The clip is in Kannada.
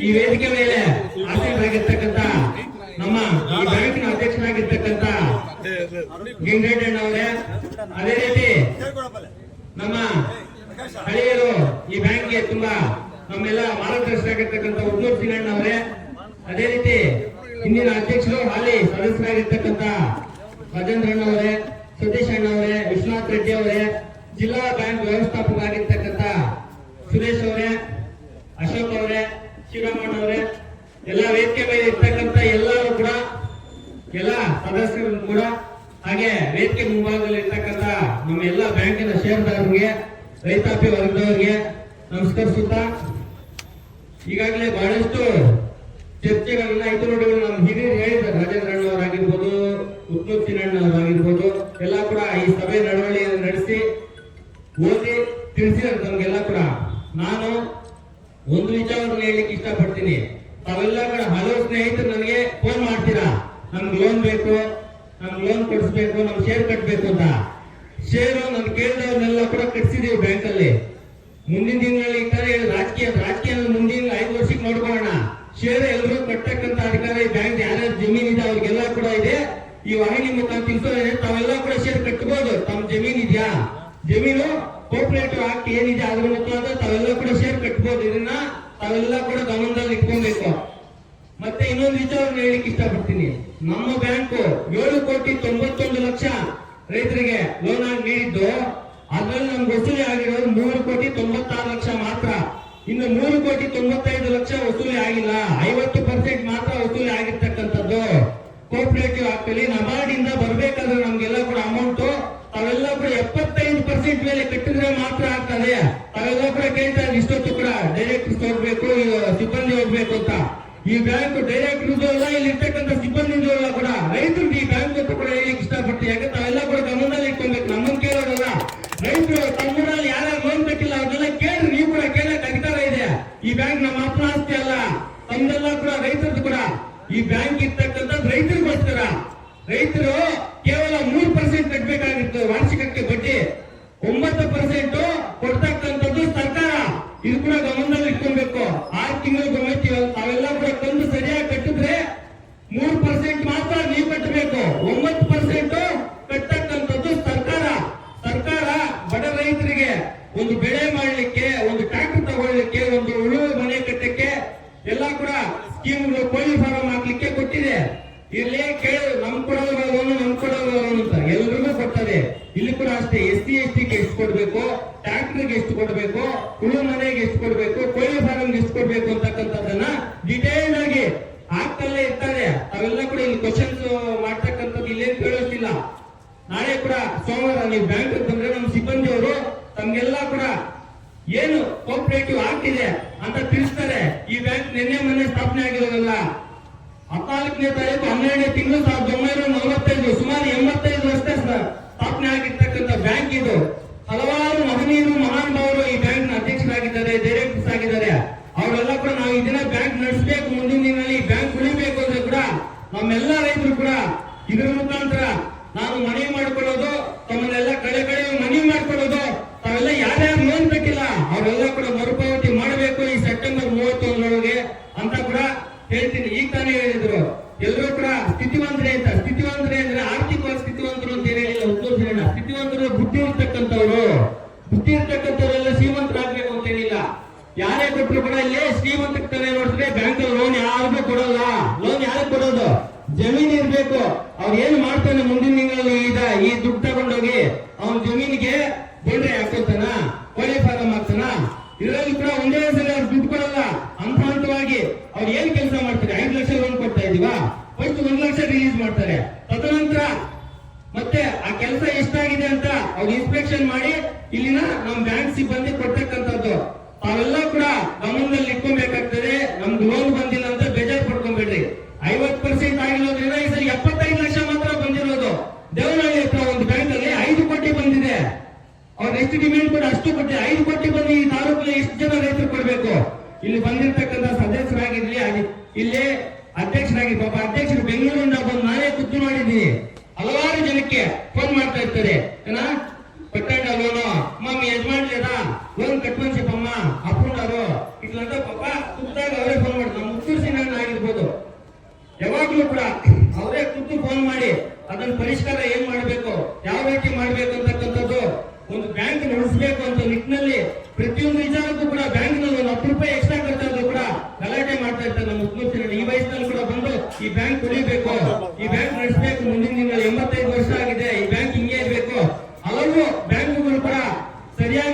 ಈ ವೇದಿಕೆ ಮೇಲೆ ಆಸೀನರಾಗಿರ್ತಕ್ಕಂಥ ನಮ್ಮ ಈ ಬ್ಯಾಂಕಿನ ಅಧ್ಯಕ್ಷರಾಗಿರ್ತಕ್ಕಂಥ ಗಿಂಗಣ್ಣ ಅವರೇ ಅದೇ ರೀತಿ ನಮ್ಮ ಹಳೆಯರು ಈ ಬ್ಯಾಂಕ್ಗೆ ತುಂಬಾ ನಮ್ಮೆಲ್ಲ ಮಾರ್ಗದರ್ಶಕರಾಗಿರ್ತಕ್ಕಂಥ ಉದ್ಯೋಗ ಸಿಂಗಣ್ಣ ಅವರೇ ಅದೇ ರೀತಿ ಹಿಂದಿನ ಅಧ್ಯಕ್ಷರು, ಹಾಲಿ ಸದಸ್ಯರಾಗಿರ್ತಕ್ಕಂತ ರಾಜೇಂದ್ರಣ್ಣ ಅವರೇ ಸತೀಶ್ ಅಣ್ಣ ಅವರೇ ವಿಶ್ವನಾಥ್ ರೆಡ್ಡಿ ಅವರೇ, ಜಿಲ್ಲಾ ಬ್ಯಾಂಕ್ ವ್ಯವಸ್ಥಾಪಕರಾಗಿರ್ತಕ್ಕಂಥ ಸುರೇಶ್ ಅವರೇ ಎಲ್ಲ ಸದಸ್ಯರು ಕೂಡ ಹಾಗೆ ವೇದಿಕೆ ಮುಂಭಾಗದಲ್ಲಿ ಇರ್ತಕ್ಕಂಥ ನಮ್ಮ ಎಲ್ಲ ಬ್ಯಾಂಕಿನ ಷೇರ್ದಾರರಿಗೆ, ರೈತಾಪಿ ವರ್ಗದವರಿಗೆ ನಮಸ್ಕರಿಸುತ್ತಾ, ಈಗಾಗಲೇ ಬಹಳಷ್ಟು ಚರ್ಚೆಗಳನ್ನ ಇದು ನೋಡಿ, ನಮ್ಮ ಹಿರಿಯರು ಹೇಳಿದ್ದಾರೆ ರಾಜೇಂದ್ರಣ್ಣ ಅವರಾಗಿರ್ಬೋದು ಉತ್ತಮ್ ಚಿನ್ನಣ್ಣ ಅವರಾಗಿರ್ಬೋದು, ಎಲ್ಲ ಕೂಡ ಈ ಸಭೆ ನಡವಳಿಯನ್ನು ನಡೆಸಿ ಓದಿ ತಿಳಿಸಿದ್ದಾರೆ ನಮ್ಗೆಲ್ಲ ಕೂಡ ನಾನು ಒಂದು ವಿಚಾರವನ್ನು ಹೇಳಲಿಕ್ಕೆ ಇಷ್ಟಪಡ್ತೀನಿ. ತಾವೆಲ್ಲ ಕೂಡ ಹಲವು ಸ್ನೇಹಿತರು ನನಗೆ ಫೋನ್ ಮಾಡ್ತೀರಾ? ನಮ್ಗೆ ಲೋನ್ ಬೇಕು? ನಮ್ಗೆ ಲೋನ್ ಕೊಡಿಸ್ಬೇಕು? ನಮ್ಗೆ ಶೇರ್ ಕಟ್ಟಬೇಕು ಅಂತ. ಶೇರು ನಾನು ಕೇಳಿದವ್ರನ್ನೆಲ್ಲ ಕೂಡ ಕಟ್ಸಿದೀವಿ ಬ್ಯಾಂಕ್ ಅಲ್ಲಿ. ಮುಂದಿನ ದಿನಗಳಲ್ಲಿ ಈ ಹೇಳಿ ರಾಜಕೀಯ ರಾಜಕೀಯ ಮುಂದಿನ ಐದು ವರ್ಷಕ್ಕೆ ನೋಡ್ಕೊಳ್ಳೋಣ. ಶೇರ್ ಎಲ್ಲರೂ ಕಟ್ಟಕ್ಕಂತ ಅಧಿಕಾರ ಈ ಬ್ಯಾಂಕ್ ಯಾರ್ಯಾರು ಜಮೀನ್ ಇದೆ ಅವ್ರಿಗೆಲ್ಲ ಕೂಡ ಇದೆ. ಈ ವಾಹಿನಿ ಮುಖಾಂತರ ತಿಳಿಸೋದ್ರೆ ತಾವೆಲ್ಲ ಕೂಡ ಶೇರ್ ಕಟ್ಟಬಹುದು ತಮ್ಮ ಜಮೀನ್ ಇದೆಯಾ? ಜಮೀನು ಕೋಪರೇಟಿವ್ ಆಕ್ಟ್ ಏನಿದೆ ಅದ್ರ ಮುಖಾಂತರ ತಾವೆಲ್ಲ ಕೂಡ ಶೇರ್ ಕಟ್ಬೋದು. ಇದನ್ನ ತಾವೆಲ್ಲ ಕೂಡ ಗಮನದಲ್ಲಿ ಇಟ್ಕೊಬೇಕು. ಮತ್ತೆ ಇನ್ನೊಂದು ವಿಚಾರವನ್ನು ಹೇಳಿಕ್ಕೆ ಇಷ್ಟಪಡ್ತೀನಿ. ನಮ್ಮ ಬ್ಯಾಂಕು ಏಳು ಕೋಟಿ ತೊಂಬತ್ತೊಂದು ಲಕ್ಷ ರೈತರಿಗೆ ಲೋನ್ ಆಗಿ ನೀಡಿದ್ದು ಅದರಲ್ಲಿ ನಮ್ಗೆ ವಸೂಲಿ ಆಗಿರೋದು ಮೂರು ಕೋಟಿ ತೊಂಬತ್ತಾರು ಲಕ್ಷ ಮಾತ್ರ. ಇನ್ನು ಮೂರು ಕೋಟಿ ತೊಂಬತ್ತೈದು ಲಕ್ಷ ವಸೂಲಿ ಆಗಿಲ್ಲ. ಐವತ್ತು ಪರ್ಸೆಂಟ್ ಮಾತ್ರ ವಸೂಲಿ ಆಗಿರ್ತಕ್ಕಂಥದ್ದು. ಕೋಪರೇಟಿವ್ ಆಗ್ತಲ್ಲಿ ನಬಾರ್ಡ್ ನಬಾರ್ಡಿಂದ ಬರಬೇಕಾದ್ರೆ ನಮ್ಗೆಲ್ಲ ಕೂಡ ಅಮೌಂಟ್ ತಾವೆಲ್ಲ ಕೂಡ ಎಪ್ಪತ್ತೈದು ಪರ್ಸೆಂಟ್ ಮೇಲೆ ಕಟ್ಟಿದ್ರೆ ಮಾತ್ರ ಆಗ್ತದೆ. ತಾವೆಲ್ಲ ಕೂಡ ಕೇಳ್ತಾ ಇದ್ದೀವಿ ಇಷ್ಟೊತ್ತು ಕೂಡ ಡೈರೆಕ್ಟ್ ಹೋಗ್ಬೇಕು, ಸಿಬ್ಬಂದಿ ಹೋಗ್ಬೇಕು ಅಂತ. ಈ ಬ್ಯಾಂಕ್ ಡೈರೆಕ್ಟರ್ ಈ ಬ್ಯಾಂಕ್ ನಮ್ಮ ಅಪ್ಪನ ಆಸ್ತಿ ಅಲ್ಲ, ತಮ್ದೆಲ್ಲ ಕೂಡ ರೈತರದ್ದು ಕೂಡ. ಈ ಬ್ಯಾಂಕ್ ಇರ್ತಕ್ಕಂಥ ರೈತರಿಗೋಸ್ಕರ, ರೈತರು ಕೇವಲ ಮೂರು ಪರ್ಸೆಂಟ್ ಕಟ್ಟಬೇಕಾಗಿತ್ತು ವಾರ್ಷಿಕಕ್ಕೆ ಬಡ್ಡಿ. ಒಂಬತ್ತು ಪರ್ಸೆಂಟ್ ಕೊಡ್ತಕ್ಕಂಥದ್ದು ಸರ್ಕಾರ. ಇದು ಕೂಡ ಗಮನದಲ್ಲಿ ಇಟ್ಕೊಬೇಕು ಆರು ತಿಂಗಳು ಹಾಕ್ಲಿಕ್ಕೆ ಕೊಟ್ಟಿದೆ. ಇಲ್ಲಿ ಕೇಳಿ, ನಮ್ ಕೊಡೋದು ನಮ್ ಕೊಡೋದು ಅಂತ. ಎಲ್ರಿಗೂ ಕೊಡ್ತದೆ ಇಲ್ಲಿ ಕೂಡ ಅಷ್ಟೇ, ಎಸ್ ಸಿ, ಎಸ್ ಟಿಗೆ ಎಷ್ಟು ಕೊಡ್ಬೇಕು ಟ್ರ್ಯಾಕ್ಟರ್ಗೆ ಎಷ್ಟು ಕೊಡ್ಬೇಕು ಹುಳು ಮನೆಗೆ ಎಷ್ಟು ಕೊಡ್ಬೇಕು ಕೋಳಿ ಫಾರಂಗೆ ಎಷ್ಟು ಕೊಡ್ಬೇಕು ಅಂತಕ್ಕಂಥದ್ದನ್ನ ಡಿಟೇಲ್ ಆಗಿ ಆಗ್ತಲ್ಲೇ ಇರ್ತಾರೆ. ಅವೆಲ್ಲ ಕೂಡ ಇಲ್ಲಿ ಕ್ವಶನ್ಸ್ ಮಾಡ್ತಕ್ಕಂಥದ್ದು ಇಲ್ಲೇನು ಕೇಳೋದಿಲ್ಲ ನಾಳೆ ಕೂಡ ಸೋಮವಾರ ನೀವು ಬ್ಯಾಂಕ್ ಬಂದ್ರೆ ನಮ್ಮ ಸಿಬ್ಬಂದಿ ಅವರು ತಮ್ಗೆಲ್ಲ ಕೂಡ ಏನು ಕೋಪರೇಟಿವ್ ಆಗ್ತಿದೆ ಅಂತ ತಿಳಿಸ್ತಾರೆ. ಈ ಬ್ಯಾಂಕ್ ನಿನ್ನೆ ಮೊನ್ನೆ ಸ್ಥಾಪನೆ ಆಗಿರೋದಲ್ಲ. ಹದಿನಾಲ್ಕನೇ ತಾರೀಕು ಹನ್ನೆರಡನೇ ತಿಂಗಳು ಸಾವಿರದ ಒಂಬೈನೂರ ನಲವತ್ತೈದು, ಸುಮಾರು ಎಂಬತ್ತೈದು ವರ್ಷ ಸ್ಥಾಪನೆ ಆಗಿರ್ತಕ್ಕಂಥ ಬ್ಯಾಂಕ್ ಇದು. ಹಲವಾರು ಮಹನೀಯರು, ಮಹಾನುಭಾವರು ಈ ಬ್ಯಾಂಕ್ನ ಅಧ್ಯಕ್ಷರಾಗಿದ್ದಾರೆ, ಡೈರೆಕ್ಟರ್ಸ್ ಆಗಿದ್ದಾರೆ. ಅವರೆಲ್ಲ ಕೂಡ ನಾವು ಈ ದಿನ ಬ್ಯಾಂಕ್ ನಡೆಸಬೇಕು, ಮುಂದಿನ ದಿನದಲ್ಲಿ ಬ್ಯಾಂಕ್ ಉಳಿಬೇಕು ಅಂದ್ರೆ ಕೂಡ ನಮ್ಮೆಲ್ಲ ರೈತರು ಕೂಡ ಇದರ ಮುಖಾಂತರ ನಾನು ಮನವಿ ಮಾಡ್ಕೊಳ್ಳೋದು ತಮ್ಮನ್ನೆಲ್ಲ ಕಡೆ ಕಡೆ ಮನವಿ ಮಾಡ್ಕೊಳ್ಳೋದು ತಾವೆಲ್ಲ ಯಾರ್ಯಾರು ಲೋನ್ ಕಟ್ಟಿಲ್ಲ ಅವರೆಲ್ಲ ಕೂಡ ಮರುಪಾವತಿ ಮಾಡಬೇಕು ಈ ಸೆಪ್ಟೆಂಬರ್ ಮೂವತ್ತೊಂದರೊಳಗೆ ಅಂತ ಕೂಡ ಹೇಳ್ತೀನಿ ಈಗ ತಾನೇ ಹೇಳಿದ್ರು ಎಲ್ಲರೂ ಕೂಡ ಸ್ಥಿತಿವಂತರೇ ಅಂತ, ಸ್ಥಿತಿವಂತರೇ ಅಂದ್ರೆ ಆರ್ಥಿಕವಾಗಿ ಸ್ಥಿತಿವಂತರು ಅಂತ ಏನ್ ಹೇಳಿಲ್ಲ ಉತ್ತಮ ಹೇಳ ಸ್ಥಿತಿವಂತರು ಬುದ್ಧಿ ಇರ್ತಕ್ಕಂಥವ್ರು. ಬುದ್ಧಿ ಇರ್ತಕ್ಕಂಥವ್ರೆಲ್ಲ ಶ್ರೀಮಂತರಾಗ್ಬೇಕು ಅಂತ ಏನಿಲ್ಲ. ಯಾರೇ ಕೊಟ್ಟರು ಕೂಡ ಇಲ್ಲಿ ಶ್ರೀಮಂತಕ್ಕೆ ನೋಡಿದ್ರೆ ಬ್ಯಾಂಕ್ ಲೋನ್ ಯಾರಿಗೂ ಕೊಡಲ್ಲ. ಲೋನ್ ಯಾರಿಗೆ ಕೊಡೋದು? ಜಮೀನ್ ಇರ್ಬೇಕು. ಅವ್ರು ಏನ್ ಮಾಡ್ತಾನೆ ಮುಂದಿನ ತಿಂಗಳಲ್ಲಿ? ಈ ದುಡ್ಡು ತಗೊಂಡೋಗಿ ಅವನ ಜಮೀನಿಗೆ ಬೋಂಡ್ರೆ ಹಾಕೋತಾನ ಕೋಳಿ ಫಾರಂ ಹಾಕ್ತಾನ ಇದರಲ್ಲಿ ಕೂಡ ಒಂದೇ ಸಲ ಅವ್ರು ದುಡ್ಡು ಕೊಡಲ್ಲ ಹಂತ ಹಂತವಾಗಿ ಅವ್ರು ಏನ್ ಕೆಲಸ ಮಾಡ್ತಾರೆ ಐದು ಲಕ್ಷ ಲೋನ್ ಕೊಡ್ತಾ ಇದೀವಾ ಫಸ್ಟ್ ಒಂದ್ ಲಕ್ಷ ರಿಲೀಸ್ ಮಾಡ್ತಾರೆ. ತದನಂತರ ಮತ್ತೆ ಆ ಕೆಲಸ ಎಷ್ಟಾಗಿದೆ ಅಂತ ಅವ್ರು ಇನ್ಸ್ಪೆಕ್ಷನ್ ಮಾಡಿ ಇಲ್ಲಿನ ನಮ್ ಬ್ಯಾಂಕ್ ಸಿಬ್ಬಂದಿ ಕೊಡ್ತಕ್ಕಂಥದ್ದು. ತಾವೆಲ್ಲ ಕೂಡ ಗಮನದಲ್ಲಿ ಇಟ್ಕೊಬೇಕಾಗ್ತದೆ. ನಮ್ದು ಲೋನ್ ಬಂದಿಲ್ಲ ಅಂತ ಬೇಜಾರ್ ಪಡ್ಕೊಬೇಡ್ರಿ. ಐವತ್ ಪರ್ಸೆಂಟ್ ಆಗಿರೋದ್ರಿಂದ ಈ ಸರಿ ಎಪ್ಪತ್ತೈದು ಲಕ್ಷ ಮಾತ್ರ ಬಂದಿರೋದು. ದೇವನಹಳ್ಳಿ ಹತ್ರ ಒಂದು ಬ್ಯಾಂಕ್ ಅಲ್ಲಿ ಐದು ಕೋಟಿ ಬಂದಿದೆ. ಅವ್ರ ಎಷ್ಟು ಡಿಮ್ಯಾಂಡ್ ಕೂಡ ಅಷ್ಟು ಕೊಟ್ಟೆ ಐದು ಕೋಟಿ ಬಂದು ಈ ತಾಲೂಕಲ್ಲಿ ಎಷ್ಟು ಜನ ರೈತರು ಕೊಡ್ಬೇಕು? ಇಲ್ಲಿ ಬಂದಿರ್ತಕ್ಕಂಥ ಸದಸ್ಯರಾಗಿರ್ಲಿ ಇಲ್ಲಿ ಅಧ್ಯಕ್ಷರಾಗಿ ಪಾಪ ಅಧ್ಯಕ್ಷರು ಬೆಂಗಳೂರಿಂದ ಬಂದು ನಾನೇ ಕುತ್ತು ಮಾಡಿದ್ದೀನಿ ಹಲವಾರು ಜನಕ್ಕೆ ಫೋನ್ ಮಾಡ್ತಾ ಇರ್ತಾರೆ. ಏನ? ಕಟ್ಟಂಡ ಲೋನು ಅಮ್ಮ ಯಜಮಾನ್ಲೇದ ಲೋನ್ ಕಟ್ಮನ್ಸಿಪ್ಪಮ್ಮ ಅಪ್ರೂವ್ ಅವರು ಇಟ್ಲಂತ ಪಾಪ ಕುತ್ತಾಗ ಅವರೇ ಫೋನ್ ಬಂದು ಯಾವಾಗ್ಲೂ ಕೂಡ ಅವರೇ ಖುದ್ದು ಫೋನ್ ಮಾಡಿ ಅದನ್ನ ಪರಿಷ್ಕಾರ ಏನ್ ಮಾಡಬೇಕು, ಯಾವ ರೀತಿ ಮಾಡ್ಬೇಕು ಅಂತಕ್ಕಂಥದ್ದು ಒಂದು ಬ್ಯಾಂಕ್ ನಡೆಸಬೇಕು ಅಂತ ನಿಟ್ಟಿನಲ್ಲಿ ಪ್ರತಿಯೊಂದು ವಿಚಾರಕ್ಕೂ ಕೂಡ ಬ್ಯಾಂಕ್ sería